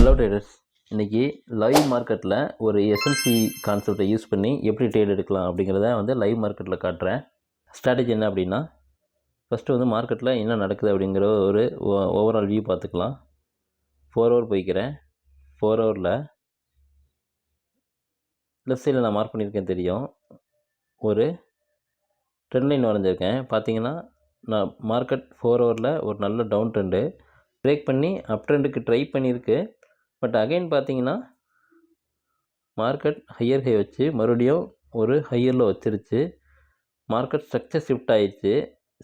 Hello traders இன்றைக்கி live மார்க்கெட்டில் ஒரு எஸ்எம்சி கான்செப்டை யூஸ் பண்ணி எப்படி ட்ரேட் எடுக்கலாம் அப்படிங்கிறத வந்து லைவ் மார்க்கெட்டில் காட்டுறேன். ஸ்ட்ராட்டஜி என்ன அப்படின்னா ஃபஸ்ட்டு வந்து மார்க்கெட்டில் என்ன நடக்குது அப்படிங்கிற ஒரு ஓவரால் வியூ பார்த்துக்கலாம். ஃபோர் ஹவர் போய்க்கிறேன். ஃபோர் ஹவரில் லெஃப்ட் சைடில் நான் மார்க் பண்ணியிருக்கேன் தெரியும். ஒரு ட்ரெண்ட் லைன் வரைஞ்சிருக்கேன். பார்த்தீங்கன்னா நான் மார்க்கெட் ஃபோர் ஹவரில் ஒரு நல்ல டவுன் ட்ரெண்டு பிரேக் பண்ணி அப் ட்ரெண்டுக்கு ட்ரை பண்ணியிருக்கு. பட் அகைன் பார்த்தீங்கன்னா மார்க்கெட் ஹையர் ஹை வச்சு மறுபடியும் ஒரு ஹையரில் வச்சிருச்சு. மார்க்கெட் ஸ்ட்ரக்சர் ஷிஃப்ட் ஆயிடுச்சு.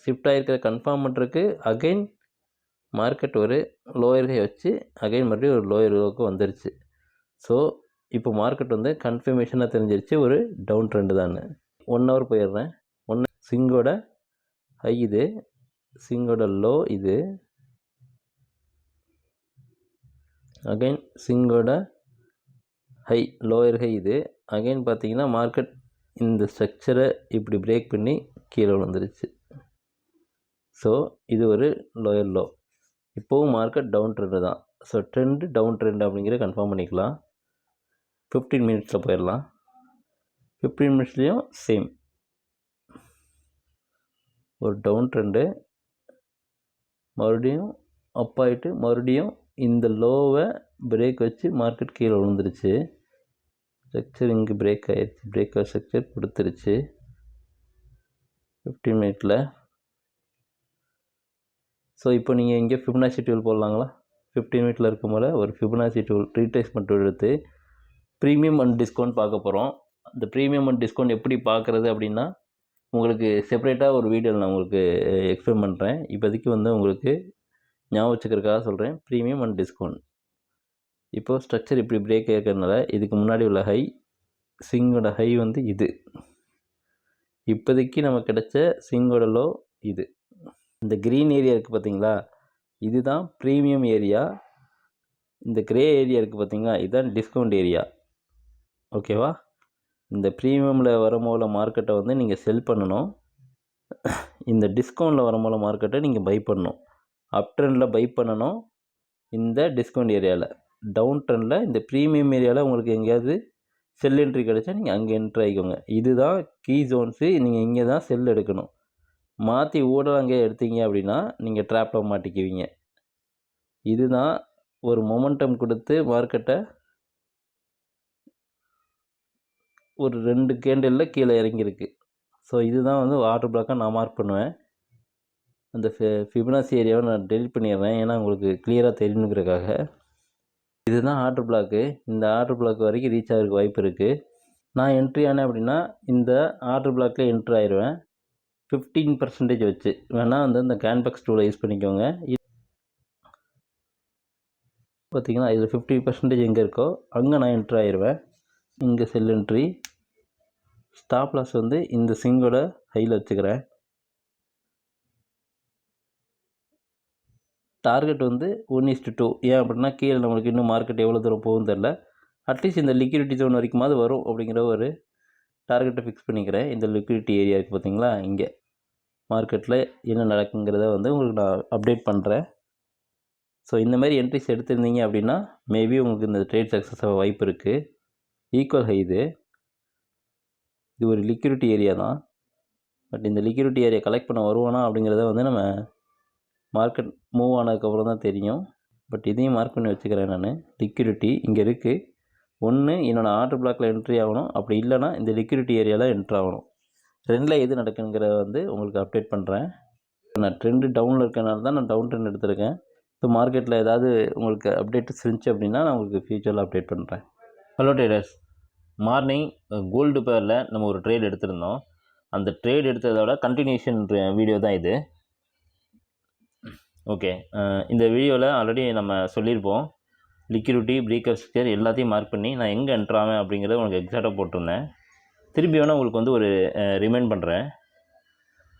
ஷிஃப்ட் ஆகிருக்கிற கன்ஃபார்ம் பண்ணுறதுக்கு அகைன் மார்க்கெட் ஒரு லோயர் ஹை வச்சு அகைன் மறுபடியும் ஒரு லோயர் லோக்கு வந்துருச்சு. ஸோ இப்போ மார்க்கெட் வந்து கன்ஃபர்மேஷனாக தெரிஞ்சிருச்சு. ஒரு டவுன் ட்ரெண்டு தான் ஒன் ஹவர் போயிடுறேன் ஒன்று சிங்கோட ஹை இது. சிங்கோட லோ இது. அகைன் சிங்கோட ஹை லோயர் ஹை இது. அகைன் பார்த்தீங்கன்னா மார்க்கெட் இந்த ஸ்ட்ரக்சரை இப்படி பிரேக் பண்ணி கீழே விழுந்துருச்சு. ஸோ இது ஒரு லோயர் லோ இப்போவும் மார்க்கெட் டவுன் ட்ரெண்டு தான். ஸோ ட்ரெண்டு டவுன் ட்ரெண்ட் அப்படிங்கிற கன்ஃபார்ம் பண்ணிக்கலாம். ஃபிஃப்டீன் மினிட்ஸில் போயிடலாம். ஃபிஃப்டீன் மினிட்ஸ்லேயும் சேம் ஒரு டவுன் ட்ரெண்டு மறுபடியும் அப் ஆகிட்டு மறுபடியும் இந்த லோவை பிரேக் வச்சு மார்க்கெட் கீழே விழுந்துருச்சு. ஸ்ட்ரக்சர் இங்கே பிரேக் ஆயிடுச்சு ஆஃப் ஸ்ட்ரக்சர் கொடுத்துருச்சு. ஃபிஃப்டீன் மினிட்ல ஸோ இப்போ நீங்கள் இங்கே ஃபிப்னாசி டூல் போடலாங்களா? ஃபிஃப்டீன் மினிட்ல இருக்கும் போல் ஒரு ஃபிப்னாசி டூல் ரீட்ரேஸ்மெண்ட் எடுத்து ப்ரீமியம் அண்ட் டிஸ்கவுண்ட் பார்க்க போகிறோம் அந்த ப்ரீமியம் அண்ட் டிஸ்கவுண்ட் எப்படி பார்க்குறது அப்படின்னா உங்களுக்கு செப்பரேட்டாக ஒரு வீடியோவில் நான் உங்களுக்கு எக்ஸ்பிளைன் பண்ணுறேன் இப்போதைக்கு வந்து உங்களுக்கு ஞாபகம் வச்சுக்கிறதுக்காக சொல்கிறேன் ப்ரீமியம் அண்ட் டிஸ்கவுண்ட் இப்போது ஸ்ட்ரக்சர் இப்படி பிரேக் இருக்கிறதுனால இதுக்கு முன்னாடி உள்ள ஹை சிங்கோட ஹை வந்து இது. இப்போதைக்கு நமக்கு கிடைச்ச சிங்கோட லோ இது. இந்த க்ரீன் ஏரியா இருக்குது பார்த்தீங்களா? இதுதான் ப்ரீமியம் ஏரியா இந்த க்ரே ஏரியா இருக்குது பார்த்தீங்களா? இதுதான் டிஸ்கவுண்ட் ஏரியா ஓகேவா இந்த ப்ரீமியமில் வரமோல மார்க்கெட்டை வந்து நீங்கள் செல் பண்ணணும். இந்த டிஸ்கவுண்டில் வரமோல மார்க்கெட்டை நீங்கள் பை பண்ணணும். அப் ட்ரெண்டில் பை பண்ணணும் இந்த டிஸ்கவுண்ட் ஏரியாவில் டவுன் ட்ரெண்டில் இந்த ப்ரீமியம் ஏரியாவில் உங்களுக்கு எங்கேயாவது செல் என்ட்ரி கிடைச்சா நீங்கள் அங்கே என்ட்ரி ஆகிக்கோங்க இதுதான் கீ ஜோன்ஸு நீங்கள் இங்கே தான் செல் எடுக்கணும். மாற்றி ஊடல் அங்கே எடுத்தீங்க அப்படின்னா நீங்கள் ட்ராப்பில் மாட்டிக்குவீங்க. இதுதான் ஒரு மொமெண்டம் கொடுத்து மார்க்கெட்டை ஒரு ரெண்டு கேண்டலில் கீழே இறங்கியிருக்கு. ஸோ இதுதான் வந்து வாட்டர் பிளாக்காக நான் மார்க் பண்ணுவேன். அந்த ஃபி ஃபிபனாசி ஏரியாவை நான் டெலிட் பண்ணிடுறேன். ஏன்னா உங்களுக்கு கிளியராக தெரியணுங்கிறக்காக இதுதான் ஆர்டர் பிளாக்கு இந்த ஆர்டர் பிளாக் வரைக்கும் ரீச் ஆகிறதுக்கு வாய்ப்பு இருக்குது நான் என்ட்ரி ஆனேன் அப்படின்னா இந்த ஆர்டர் பிளாக்கில் என்ட்ரி ஆயிடுவேன் ஃபிஃப்டீன் பர்சன்டேஜ் வச்சு. வேணால் வந்து இந்த கேன்பக்ஸ் டூலை யூஸ் பண்ணிக்கோங்க. பார்த்தீங்கன்னா இதில் ஃபிஃப்டி பர்சன்டேஜ் எங்கே இருக்கோ அங்கே நான் என்ட்ரி ஆயிடுவேன் இங்கே செல் என்ட்ரி ஸ்டாப் லாஸ் வந்து இந்த சிங்கோட ஹையில் வச்சுக்கிறேன். டார்கெட் வந்து ஒன் இஸ்டு டூ ஏன் அப்படின்னா கீழே நம்மளுக்கு இன்னும் மார்க்கெட் எவ்வளோ தூரம் போகும் தெரில அட்லீஸ்ட் இந்த லிக்விடிட்டி ஜோன் வரைக்குமாவது வரும் அப்படிங்கிற ஒரு டார்கெட்டை ஃபிக்ஸ் பண்ணிக்கிறேன். இந்த லிக்விடிட்டி ஏரியா இருக்குது பார்த்தீங்களா? இங்கே மார்க்கெட்டில் என்ன நடக்குங்கிறத வந்து உங்களுக்கு நான் அப்டேட் பண்ணுறேன் ஸோ இந்த மாதிரி என்ட்ரிஸ் எடுத்திருந்தீங்க அப்படின்னா மேபி உங்களுக்கு இந்த ட்ரேட் சக்ஸஸ் ஆக வாய்ப்பு இருக்குது ஈக்குவல் ஹை இது. இது ஒரு லிக்விடிட்டி ஏரியா தான். பட் இந்த லிக்விடிட்டி ஏரியா கலெக்ட் பண்ண வருவானா அப்படிங்கிறத வந்து நம்ம மார்க்கெட் மூவ் ஆனதுக்கப்புறம் தான் தெரியும். பட் இதையும் மார்க் பண்ணி வச்சுக்கிறேன் நான். லிக்யூரிட்டி இங்கே இருக்குது ஒன்று என்னோடய ஆர்டர் பிளாக்கில் என்ட்ரி ஆகணும். அப்படி இல்லைனா இந்த லிக்யூரிட்டி ஏரியாவில் என்ட்ரி ஆகணும். ரெண்டில் எது நடக்குங்கிறத வந்து உங்களுக்கு அப்டேட் பண்ணுறேன் நான் ட்ரெண்டு டவுனில் இருக்கனால தான் நான் டவுன் ட்ரெண்ட் எடுத்திருக்கேன். ஸோ மார்க்கெட்டில் ஏதாவது உங்களுக்கு அப்டேட்ஸ் இருந்துச்சு அப்படின்னா நான் உங்களுக்கு ஃபியூச்சரில் அப்டேட் பண்ணுறேன் ஹலோ ட்ரேடர்ஸ் மார்னிங் கோல்டு பேரில் நம்ம ஒரு ட்ரேட் எடுத்திருந்தோம். அந்த ட்ரேட் எடுத்ததோட கண்டினியூஷன் வீடியோ தான் இது. ஓகே இந்த வீடியோவில் ஆல்ரெடி நம்ம சொல்லியிருப்போம் லிக்யூரிட்டி பிரேக்கப் ஸ்டிக்கர் எல்லாத்தையும் மார்க் பண்ணி நான் எங்கே என்ட்ராவேன் அப்படிங்கிறத உங்களுக்கு எக்ஸாக்டாக போட்டிருந்தேன். திருப்பி வேணால் உங்களுக்கு வந்து ஒரு ரிமைண்ட் பண்ணுறேன்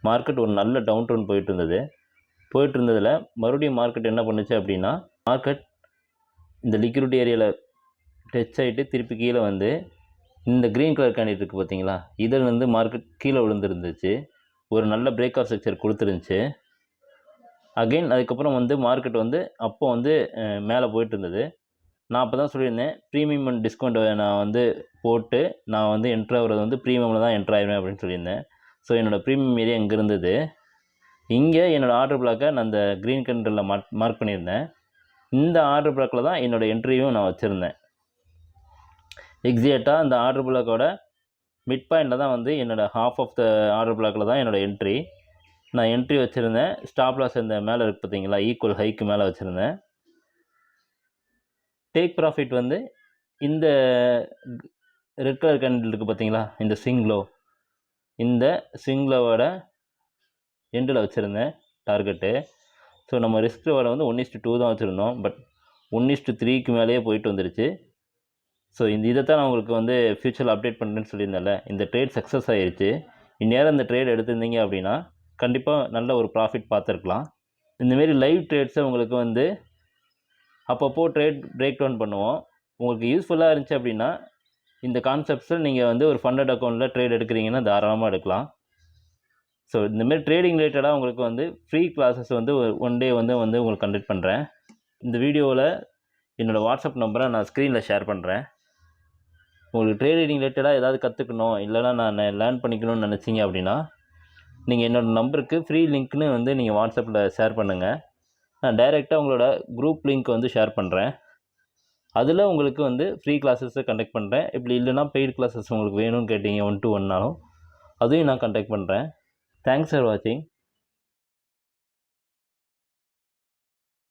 மார்க்கெட் ஒரு நல்ல டவுன் டவுன் போயிட்டு இருந்தது. போயிட்டு இருந்ததில் மறுபடியும் மார்க்கெட் என்ன பண்ணுச்சு அப்படின்னா மார்க்கெட் இந்த லிக்யூரிட்டி ஏரியாவில் டச் ஆகிட்டு திருப்பி கீழே வந்து இந்த க்ரீன் கலர் கேண்டிட் இருக்குது பார்த்தீங்களா இதில் வந்து மார்க்கெட் கீழே விழுந்துருந்துச்சு. ஒரு நல்ல பிரேக் ஆஃப் ஸ்ட்ரக்சர் கொடுத்துருந்துச்சு. அகைன் அதுக்கப்புறம் வந்து மார்க்கெட் வந்து அப்போ வந்து மேலே போயிட்டு இருந்தது நான் அப்போ தான் சொல்லியிருந்தேன் ப்ரீமியம் அண்ட் டிஸ்கவுண்ட் நான் வந்து போட்டு நான் வந்து என்ட்ரு ஆகுறது வந்து ப்ரீமியமில் தான் என்ட்ரு ஆயிடுவேன் அப்படின்னு சொல்லியிருந்தேன். ஸோ என்னோடய ப்ரீமியம் ஏரியா இங்கே இருந்தது. இங்கே என்னோடய ஆர்டர் பிளாக்கை நான் அந்த க்ரீன் கண்டரில் மார்க் மார்க் பண்ணியிருந்தேன். இந்த ஆர்டர் பிளாக்கில் தான் என்னோடய என்ட்ரியும் நான் வச்சுருந்தேன். எக்ஸாக்டாக அந்த ஆர்டர் பிளாக்கோட மிட் பாயிண்டில் தான் வந்து என்னோடய ஹாஃப் ஆஃப் த ஆர்டர் பிளாக்கில் தான் என்னோடய என்ட்ரி நான் என்ட்ரி வச்சுருந்தேன். ஸ்டாப் லாஸ் இந்த மேலே இருக்குது பார்த்தீங்களா ஈக்குவல் ஹைக்கு மேலே வச்சுருந்தேன். டேக் ப்ராஃபிட் வந்து இந்த ரெட் கலர் கேண்டில் இருக்குது பார்த்தீங்களா இந்த சிங்லோ இந்த சிங்லோவோட எண்டில் வச்சுருந்தேன் டார்கெட்டு ஸோ நம்ம ரிஸ்க் ரிவார்டை வந்து ஒன் இஸ்ட்டு டூ தான் வச்சுருந்தோம். பட் ஒன் இஸ்ட்டு த்ரீக்கு மேலேயே போயிட்டு வந்துருச்சு. ஸோ இந்த இதை தான் நான் உங்களுக்கு வந்து ஃப்யூச்சரில் அப்டேட் பண்ணுறேன்னு சொல்லியிருந்தேன்ல. இந்த ட்ரேட் சக்ஸஸ் ஆகிருச்சு இந்நேரம் இந்த ட்ரேட் எடுத்திருந்தீங்க அப்படின்னா கண்டிப்பாக நல்ல ஒரு ப்ராஃபிட் பார்த்துருக்கலாம். இந்தமாரி லைவ் ட்ரேட்ஸை உங்களுக்கு வந்து அப்பப்போ ட்ரேட் பிரேக் டவுன் பண்ணுவோம். உங்களுக்கு யூஸ்ஃபுல்லாக இருந்துச்சு அப்படின்னா இந்த கான்செப்ட்ஸில் நீங்கள் வந்து ஒரு ஃபண்டட் அக்கௌண்ட்டில் ட்ரேட் எடுக்கிறீங்கன்னா தாராளமாக எடுக்கலாம். ஸோ இந்தமாரி ட்ரேடிங் ரிலேட்டடாக உங்களுக்கு வந்து ஃப்ரீ கிளாஸஸ் வந்து ஒன் டே வந்து வந்து உங்களுக்கு கண்டக்ட் பண்ணுறேன் இந்த வீடியோவில் என்னோடய வாட்ஸ்அப் நம்பரை நான் ஸ்க்ரீனில் ஷேர் பண்ணுறேன் உங்களுக்கு ட்ரேடிங் ரிலேட்டடாக ஏதாவது கற்றுக்கணும் இல்லைனா நான் லேர்ன் பண்ணிக்கணும்னு நினச்சிங்க அப்படின்னா நீங்கள் என்னோடய நம்பருக்கு ஃப்ரீ லிங்க்னு வந்து நீங்கள் வாட்ஸ்அப்பில் ஷேர் பண்ணுங்கள் நான் டைரெக்டாக உங்களோட குரூப் லிங்க் வந்து ஷேர் பண்ணுறேன் அதில் உங்களுக்கு வந்து ஃப்ரீ கிளாஸஸை கண்டக்ட் பண்ணுறேன் இப்படி இல்லைனா பெய்டு கிளாஸஸ் உங்களுக்கு வேணும்னு கேட்டீங்க ஒன் டு ஒன்னாலும் அதையும் நான் கண்டக்ட் பண்ணுறேன் தேங்க்ஸ் ஃபார் வாட்சிங்